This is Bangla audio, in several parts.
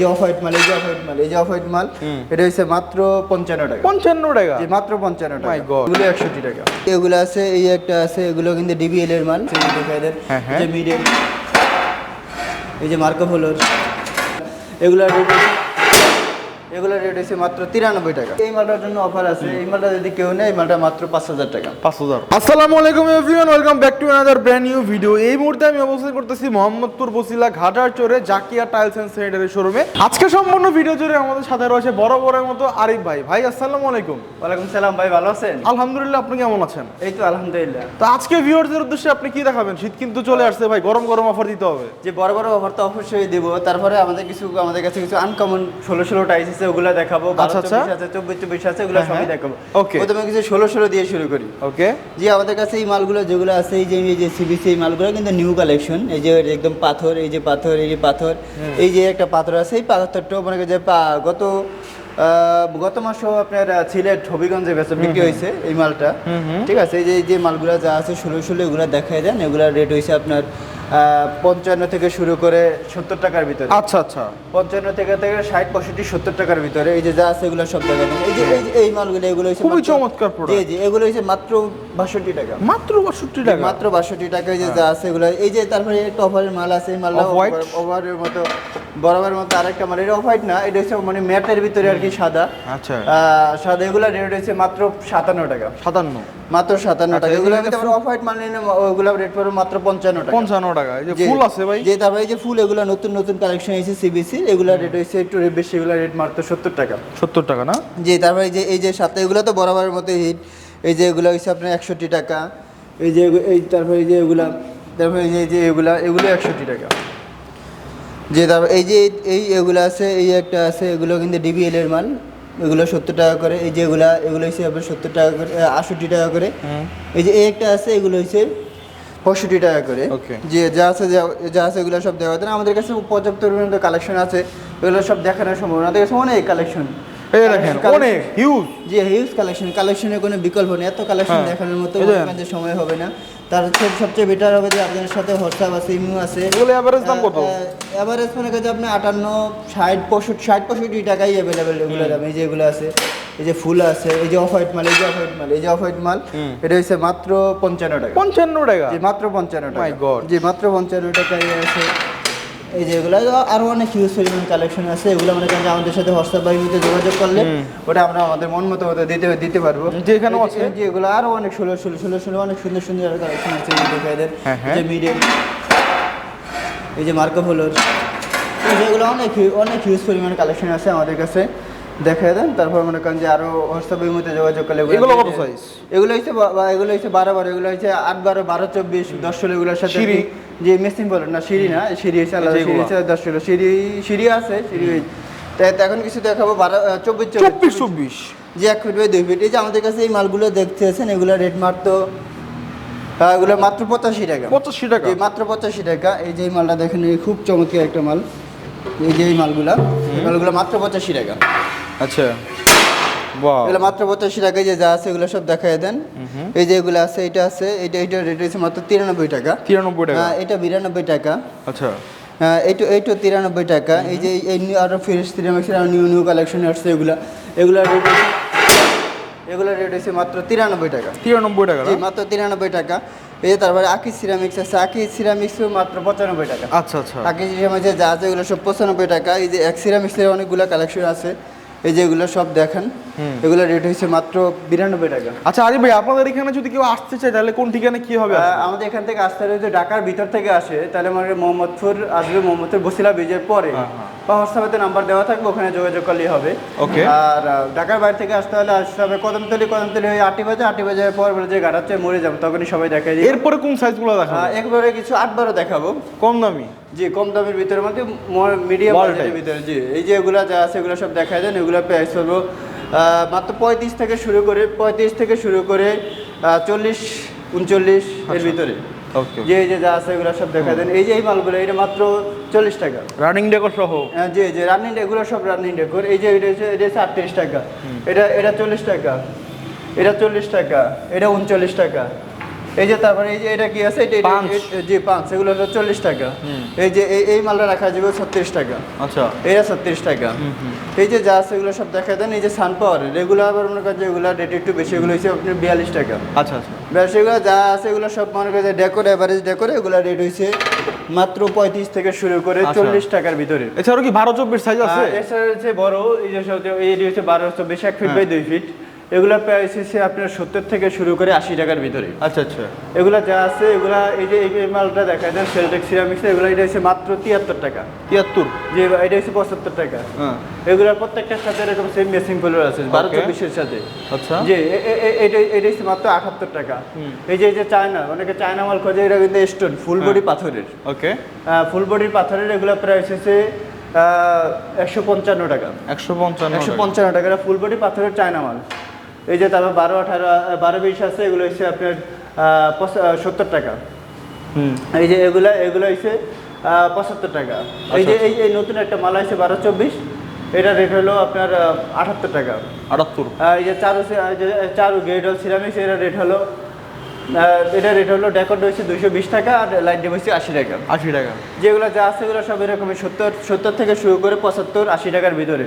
যে অফ হোয়াইট মাল এই যে অফ হোয়াইট মাল এই যে অফ হোয়াইট মাল এটা হচ্ছে মাত্র পঞ্চান্ন টাকা। পঞ্চান্ন টাকা? মাত্র পঞ্চান্ন টাকা। এগুলো একষট্টি টাকা। এগুলো আছে এই একটা আছে এগুলো কিন্তু ডিবিএল এর মাল যে হ্যাঁ, হ্যাঁ। এই যে মিডিয়াম এই যে মার্কো ফলোর। এগুলো রেট এগুলো রেট হচ্ছে মাত্র তিরানব্বই টাকা। এই মালটার জন্য অফার আছে। এই মালটা যদি কেউ নেয় এই মালটা মাত্র পাঁচ হাজার টাকা। পাঁচ হাজার। আসসালামু আলাইকুম everyone welcome back to another brand new video এই মুহূর্তে আমি অবস্থান করতেছি মোহাম্মদপুর বসিলা ঘাটার চোরে জাকিয়া টাইলস এন্ড স্যানিটারি শোরুমে আজকে সম্পূর্ণ ভিডিও জুড়ে আমাদের সাথে রয়েছে বড় বড়ের মতো আরিফ ভাই। ভাই আসসালামু আলাইকুম ওয়ালাইকুম সালাম ভাই ভালো আছেন? আলহামদুলিল্লাহ আপনি কেমন আছেন? এই তো আলহামদুলিল্লাহ। তো আজকে ভিউয়ারদের উদ্দেশ্যে আপনি কি দেখাবেন? শীত কিন্তু চলে আসছে ভাই গরম গরম অফার দিতে হবে। যে বড় বড় অফার তো অবশ্যই দিব। তারপরে আমাদের কিছু আমাদের কাছে কিছু আনকমন ষোলো ষোলো টাইস আছে ওগুলো দেখাবো। আচ্ছা, আচ্ছা। আছে চব্বিশ চব্বিশ আছে ওগুলো হ্যাঁ, সবই হ্যাঁ। দেখাবো। Okay. প্রথমে কিছু ষোলো ষোলো দিয়ে শুরু করি। ওকে জি আমাদের কাছে এই মালগুলো যেগুলো আছে এই যে এই যে সিবিসি এই মালগুলো কিন্তু নিউ কালেকশন এই যে একদম পাথর এই যে পাথর এই যে পাথর। এই যে একটা পাথর আছে এই পাথরটাও মনে করি যে গত আহ, গত মাসেও আপনার সিলেট হবিগঞ্জে বেচা বিক্রি হয়েছে এই মালটা। ঠিক আছে এই যে যে মালগুলো যা আছে ষোলো ষোলো এগুলো দেখাই দেন এগুলোর রেট হয়েছে আপনার পঞ্চান্ন থেকে শুরু করে সত্তর টাকার ভিতরে। আচ্ছা আচ্ছা। পঞ্চান্ন থেকে থেকে ষাট পঁয়ষট্টি সত্তর টাকার ভিতরে। এই যে যা আছে এগুলো সব দেন এই যে এই মালগুলো এগুলো খুবই চমৎকার। জি জি এগুলো হচ্ছে মাত্র বাষট্টি টাকা। মাত্র বাষট্টি টাকা? মাত্র বাষট্টি টাকায় যে যা আছে এগুলো। এই যে তারপরে একটা অফারের মাল আছে এই মালটা Off-white? মতো বরাবরের মতো আরেকটা মাল। এটা অফ হোয়াইট না এটা হচ্ছে মানে ম্যাটের ভিতরে আর কি সাদা। আচ্ছা। আহ, সাদা এগুলো রেট হচ্ছে মাত্র সাতান্ন টাকা। সাতান্ন। মাত্র সাতান্ন আচ্ছা, টাকা। এগুলো এগুলো কিন্তু অফ হোয়াইট নিলে ওগুলো রেট পড়বে মাত্র পঞ্চান্ন টাকা। পঞ্চান্ন টাকা। এই যে ফুল আছে ভাই। যে তারপরে যে ফুল এগুলো নতুন নতুন কালেকশন এসেছে সিবিসি এগুলো রেট হচ্ছে একটু বেশি এগুলো রেট মাত্র সত্তর টাকা। সত্তর টাকা না? জি তারপরে যে এই যে সাথে এগুলো তো বরাবরের মতো হিট এই যে এগুলো হচ্ছে আপনার একষট্টি টাকা। এই যে এই তারপরে এই যে এগুলা তারপরে এই যে এই যে এগুলা এগুলো একষট্টি টাকা। যে তারপর এই যে এই এগুলো আছে এই একটা আছে এগুলো কিন্তু ডিবিএল এর মাল। এগুলো সত্তর টাকা করে এই যে এগুলা এগুলো হচ্ছে আপনার সত্তর টাকা করে আষট্টি টাকা করে। এই যে একটা আছে এগুলো হচ্ছে পঁয়ষট্টি টাকা করে। যে যা আছে যা- আছে এগুলো সব দেওয়া দেন আমাদের কাছে পর্যাপ্ত পরিমাণে কালেকশন আছে। এগুলো সব দেখানোর সম্ভব না আমাদের কাছে অনেক কালেকশন এই দেখেন অনেক হিউজ যে হিউজ কালেকশন কালেকশনের কোনো বিকল্প নেই। এত কালেকশন হ্যাঁ। দেখানোর মতো সময় হবে না। তার সবচেয়ে বেটার হবে যে আপনাদের সাথে হোয়াটসঅ্যাপ আছে ইমো আছে। এগুলো এভারেজ দাম কত? এভারেজ মানে কাছে আপনি আটান্ন ষাট পঁয়ষট্টি ষাট পঁয়ষট্টি টাকাই অ্যাভেলেবেল এগুলো দাম। এই যে এগুলো আছে এই যে ফুল আছে এই যে অফ হোয়াইট মাল এই যে অফ হোয়াইট মাল এই যে অফ হোয়াইট মাল এটা হচ্ছে মাত্র পঞ্চান্ন টাকা। পঞ্চান্ন টাকা? জি মাত্র পঞ্চান্ন টাকা। মাই গড জি মাত্র পঞ্চান্ন টাকায় আছে। এই যে এগুলো আরও অনেক হিউজ পরিমাণ কালেকশন আছে এগুলো মনে করেন আমাদের সাথে হোয়াটসঅ্যাপ বা ইউতে যোগাযোগ করলে ওটা আমরা আমাদের মন মতো হতে দিতে দিতে পারব। যে এখানে আছে? যে এগুলো আরও অনেক ষোলো ষোলো ষোলো ষোলো অনেক সুন্দর সুন্দর কালেকশন আছে এই যে হ্যাঁ, হ্যাঁ। এই যে মিডিয়াম। এই যে মার্কো হলো এই যে এগুলো অনেক অনেক হিউজ পরিমাণ কালেকশন আছে আমাদের কাছে। দেখাই দেন তারপর মনে করেন যে আরও হোয়াটসঅ্যাপ ইমেতে যোগাযোগ করলে এগুলো কত size? এগুলো হচ্ছে এগুলো হচ্ছে বারো বারো এগুলো হচ্ছে আট বারো বারো চব্বিশ দশ ষোলো এগুলোর সাথে সিঁড়ি? যে মেশিন বলো না সিঁড়ি না সিঁড়ি হচ্ছে আলাদা সিঁড়ি? হচ্ছে দশ ষোলো সিঁড়ি সিঁড়ি আছে সিঁড়ি ওই- তা- তা এখন কিছু দেখাবো বারো চব্বিশ চব্বিশ। চব্বিশ যে এক ফিট বাই দুই ফিট এই যে আমাদের কাছে এই মালগুলো দেখতে আছেন এগুলো রেট মাত্র এগুলো মাত্র পঁচাশি টাকা। পঁচাশি টাকা। মাত্র পঁচাশি টাকা। এই যে মালটা দেখেন এই খুব চমৎকার একটা মাল। এই যে এই মালগুলা এই মালগুলো মাত্র পঁচাশি টাকা। আচ্ছা। বাহ এগুলো মাত্র পঁচাশি টাকায় যে যা আছে এগুলো সব দেখাই দেন। এই যে এগুলো আছে এটা আছে এটা এটা রেট হচ্ছে মাত্র তিরানব্বই টাকা। তিরানব্বই টাকা? হ্যাঁ, এটা বিরানব্বই টাকা। আচ্ছা। হ্যাঁ, এইটো এইটো তিরানব্বই টাকা। এই যে এই নিউ আরও ফ্রেশ সিরামিক্সের আরও নিউ নিউ কালেকশন আসছে এগুলা। এগুলো রেট এগুলো রেট হচ্ছে মাত্র তিরানব্বই টাকা। তিরানব্বই টাকা না? মাত্র তিরানব্বই টাকা। এই যে তারপরে আকি সিরামিক্স আছে আকি সিরামিক্সও মাত্র পঁচানব্বই টাকা। আচ্ছা আচ্ছা। আকি সিরামিক্সের যা আছে এগুলো সব পঁচানব্বই টাকা। এই যে এক সিরামিক্সের অনেকগুলো কালেকশন আছে। এই যে এগুলো সব দেখেন এগুলো রেট হচ্ছে মাত্র বিরানব্বই টাকা। আচ্ছা আরে ভাই আপনাদের এখানে যদি কেউ আসতে চায় তাহলে কোন ঠিকানা কি হবে? আমাদের এখান থেকে আসতে যদি ঢাকার ভিতর থেকে আসে তাহলে আমাদের মোহাম্মদপুর আসবে মোহাম্মদপুর বসিলা ব্রিজের পরে। হ্যাঁ, হ্যাঁ। বা হোয়াটসঅ্যাপে নাম্বার দেওয়া থাকবে ওখানে যোগাযোগ করলেই হবে। Okay. আর ঢাকার বাইরে থেকে আসতে হলে আসতে হবে কদমতলি কদমতলি হয়ে আটি বাজে আটি বাজার পর যে গাড়ি হচ্ছে মরে যাব তখনই সবাই দেখাই দিই এরপরে কোন সাইজগুলো দেখাবো? একবারে কিছু আটবারও দেখাবো। কম দামি? জি কম দামের ভিতরে মধ্যে মিডিয়াম বাজেটের ভিতরে জি। এই যে এগুলা যা আছে এগুলো সব দেখাই দেন এগুলো প্রাইস আহ, মাত্র পঁয়ত্রিশ থেকে শুরু করে পঁয়ত্রিশ থেকে শুরু করে চল্লিশ উনচল্লিশ আচ্ছা। এর ভিতরে ওকে যে এই যে যা আছে এগুলো সব দেখা দেন। এই যে এই মালগুলো এটা মাত্র চল্লিশ টাকা। রানিং ডেকর সহ? হ্যাঁ, জি যে রানিং এগুলো সব রানিং ডেকোর এই যে এটা এটা হচ্ছে আটত্রিশ টাকা। এটা এটা চল্লিশ টাকা। এটা চল্লিশ টাকা। এটা উনচল্লিশ টাকা। এই যে তারপরে এই যে এটা কি আছে? এটা জি পাঁচ। এগুলো হলো চল্লিশ টাকা। এই যে এই এই মালটা রাখা যাবে ছত্রিশ টাকা। আচ্ছা। এটা ছত্রিশ টাকা। এই যে যা আছে এগুলো সব দেখা দেন। এই যে সান পাওয়ার এগুলো আবার মনে করেন যে এগুলো রেট একটু বেশি এগুলো হচ্ছে আপনার বিয়াল্লিশ টাকা। আচ্ছা আচ্ছা। ব্যাস এগুলো যা আছে এগুলো সব মনে করেন যে ডেকোর এভারেজ ডেকোর এগুলো রেট হয়েছে মাত্র পঁয়ত্রিশ থেকে শুরু করে আচ্ছা। চল্লিশ টাকার ভিতরে। এছাড়াও কি বারো চব্বিশ সাইজ আছে? এছাড়া হচ্ছে বড় এই যে এই যে হচ্ছে বারো চব্বিশ এক ফিট বাই দুই ফিট এগুলো প্রাইস হচ্ছে আপনার সত্তর থেকে শুরু করে আশি টাকার ভিতরে। আচ্ছা আচ্ছা। এগুলা যা আছে এগুলা এই যে এই মালটা দেখা যায় সেলটেক সিরামিক্স এগুলো এটা হচ্ছে মাত্র তিয়াত্তর টাকা। তিয়াত্তর? যে এটা হচ্ছে পঁচাত্তর টাকা। হ্যাঁ। এগুলোর প্রত্যেকটার সাথে এরকম সেম মেসিং ফুলের আছে বারো. চব্বিশের সাথে। আচ্ছা। যে এটা এটা হচ্ছে মাত্র আটাত্তর টাকা। এই যে এই যে চায়না অনেকে চায়না মাল খোঁজে এটা কিন্তু স্টোন ফুল বডি পাথরের। ওকে ফুল বডির পাথরের এগুলো প্রাইস হচ্ছে একশো পঞ্চান্ন টাকা। একশো পঞ্চান্ন একশো পঞ্চান্ন টাকা ফুল বডি পাথরের চায়না মাল। এই যে তারপর বারো আঠারো বারো বিশ আছে এগুলো হচ্ছে আপনার সত্তর টাকা। হুম। এই যে এগুলা এগুলো হচ্ছে পঁচাত্তর টাকা। এই যে এই এই নতুন একটা মালা আছে বারো চব্বিশ। এটা রেট হলো আপনার আটাত্তর টাকা। আটাত্তর? এই যে চারু চারু গেট সিরামিক্স এটা রেট হলো এটা রেট হলো ডেকোর হচ্ছে দুইশো বিশ টাকা আর লাইট ডিপ হচ্ছে আশি টাকা। আশি টাকা। যেগুলো যা আছে এগুলো সব এরকমই সত্তর সত্তর থেকে শুরু করে পঁচাত্তর আশি টাকার ভিতরে।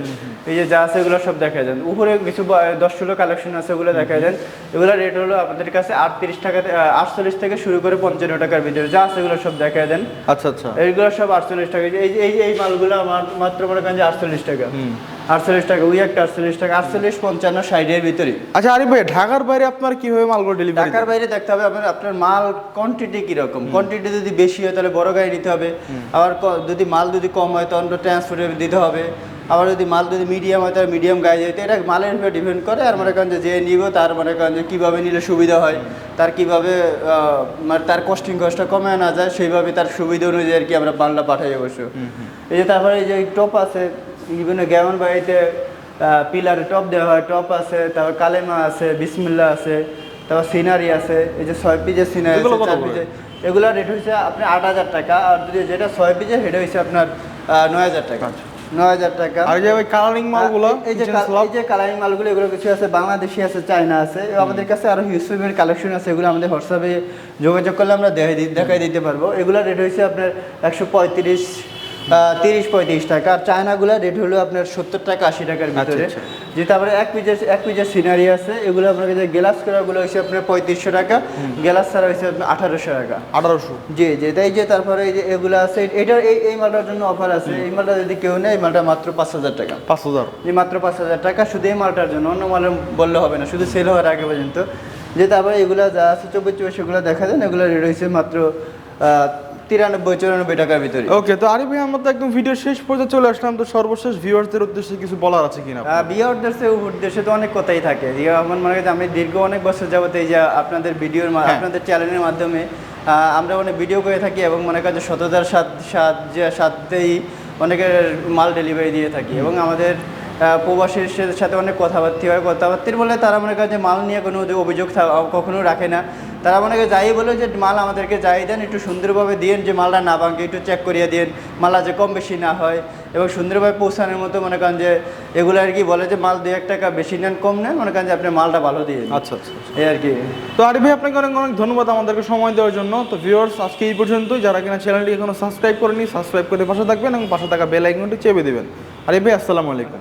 এই যে যা আছে এগুলো সব দেখা যান উপরে কিছু দশ ষোলো কালেকশন আছে ওগুলো দেখা যান এগুলো রেট হলো আপনাদের কাছে আটত্রিশ টাকা আটচল্লিশ থেকে শুরু করে পঞ্চান্ন টাকার ভিতরে যা আছে এগুলো সব দেখা দেন। আচ্ছা আচ্ছা। এইগুলো সব আটচল্লিশ টাকা। এই যে- এই যে এই এই মালগুলো আমার মাত্র মনে করেন যে আটচল্লিশ টাকা। আটচল্লিশ টাকা ওই একটা আটচল্লিশ টাকা আটচল্লিশ পঞ্চান্ন ষাটের ভিতরে। আচ্ছা আরিফ ভাই ঢাকার বাইরে আপনার কীভাবে মালগুলো ডেলিভারি ঢাকার বাইরে দেখতে হবে আপনার আপনার মাল কোয়ান্টিটি কীরকম? কোয়ান্টিটি যদি বেশি হয় তাহলে বড় গাড়ি নিতে হবে। আবার যদি মাল যদি কম হয় তখন ট্রান্সপোর্টে দিতে হবে। আবার যদি মাল যদি মিডিয়াম হয় তাহলে মিডিয়াম গাড়ি যেতে এটা মালের উপরে ডিপেন্ড করে। আর মনে করেন যে যে নিব তার মনে করেন যে কীভাবে নিলে সুবিধা হয় তার কীভাবে মানে তার কস্টিং কস্টটা কমে আনা যায় সেইভাবে তার সুবিধা অনুযায়ী আর কি আমরা মালটা পাঠাই অবশ্য। এই যে তারপরে এই যে টপ আছে বিভিন্ন গ্যামন বাড়িতে পিলারে টপ দেওয়া হয় টপ আছে তারপর কালেমা আছে বিসমিল্লা আছে তারপর সিনারি আছে এই যে ছয় পিজের সিনারি চার পিজের এগুলো রেট হচ্ছে আপনার আট হাজার টাকা আর যদি যেটা ছয় পিজের সেটা হয়েছে আপনার নয় হাজার টাকা। নয় হাজার টাকা। আর যে ভাই কালারিং মালগুলো এই যে এই কালারিং মালগুলো এগুলো কিছু আছে বাংলাদেশি আছে চায়না আছে আমাদের কাছে আরও হিউসুমের কালেকশন আছে এগুলো আমাদের হোয়াটসঅ্যাপে যোগাযোগ করলে আমরা দেখাই দেখাই দিতে পারব। এগুলো রেট হয়েছে আপনার একশো পঁয়ত্রিশ তিরিশ পঁয়ত্রিশ টাকা। আর চায়নাগুলো রেট হলো আপনার সত্তর টাকা আশি টাকার ভিতরে। আচ্ছা। যে তারপরে এক পিজের এক পিজের সিনারি আছে এগুলো আপনার কাছে গ্লাস করাগুলো হচ্ছে আপনার পঁয়ত্রিশশো টাকা গ্লাস ছাড়া হচ্ছে আপনার আঠারোশো টাকা। আঠারোশো? জি জি। তাই যে তারপরে এই যে এগুলো আছে এটার এই এই মালটার জন্য অফার আছে। এই মালটা যদি কেউ নেয় এই মালটা মাত্র পাঁচ হাজার টাকা। পাঁচ হাজার? যে মাত্র পাঁচ হাজার টাকা। শুধু এই মালটার জন্য অন্য মালে বললে হবে না শুধু সেল হওয়ার আগে পর্যন্ত। যে তারপরে এগুলো যা আছে চব্বিশ চব্বিশ এগুলো দেখা যায় এগুলো রেট হয়েছে মাত্র তিরানব্বই চুরানব্বই টাকার ভিতরে ওকে তো আরিফ ভাই আমরা তো একদম ভিডিও শেষ পর্যায়ে চলে আসলাম তো সর্বশেষ ভিউয়ারদের উদ্দেশ্যে কিছু বলার আছে কিনা? বিয়ে উদ্দেশ্যে তো অনেক কথাই থাকে যে আমার মনে হয় আমি দীর্ঘ অনেক বছর যাবত এই যে আপনাদের ভিডিওর হ্যাঁ। আপনাদের চ্যানেলের মাধ্যমে আমরা অনেক ভিডিও করে থাকি এবং মনে করেন সততার সাথে সাথেই অনেকের মাল ডেলিভারি দিয়ে থাকি এবং আমাদের প্রবাসীর সাথে অনেক কথাবার্তা হয় কথাবার্তির বলে তারা মনে করেন যে মাল নিয়ে কোনো অভিযোগ কখনো রাখে না তারা মনে যাই বলে যে মাল আমাদেরকে যাই দেন একটু সুন্দরভাবে দিন যে মালটা না ভাঙে একটু চেক করিয়ে দিন মালটা যে কম বেশি না হয়। এবং সুন্দরভাবে পৌঁছানোর মতো মনে করেন যে এগুলো আর কি বলে যে মাল দু এক টাকা বেশি নেন কম নেন। মনে করেন যে আপনি মালটা ভালো দিয়ে আচ্ছা আচ্ছা এই আর কি। তো আরিফ ভাই আপনাকে অনেক অনেক ধন্যবাদ আমাদেরকে সময় দেওয়ার জন্য। তো ভিউয়ার্স আজকে এই পর্যন্তই। যারা কিনা চ্যানেলটি এখনও সাবস্ক্রাইব করেনি সাবস্ক্রাইব করে পাশে থাকবেন এবং পাশে থাকা বেল আইকনটি চেপে দিবেন। আরিফ ভাই আসসালামু আলাইকুম।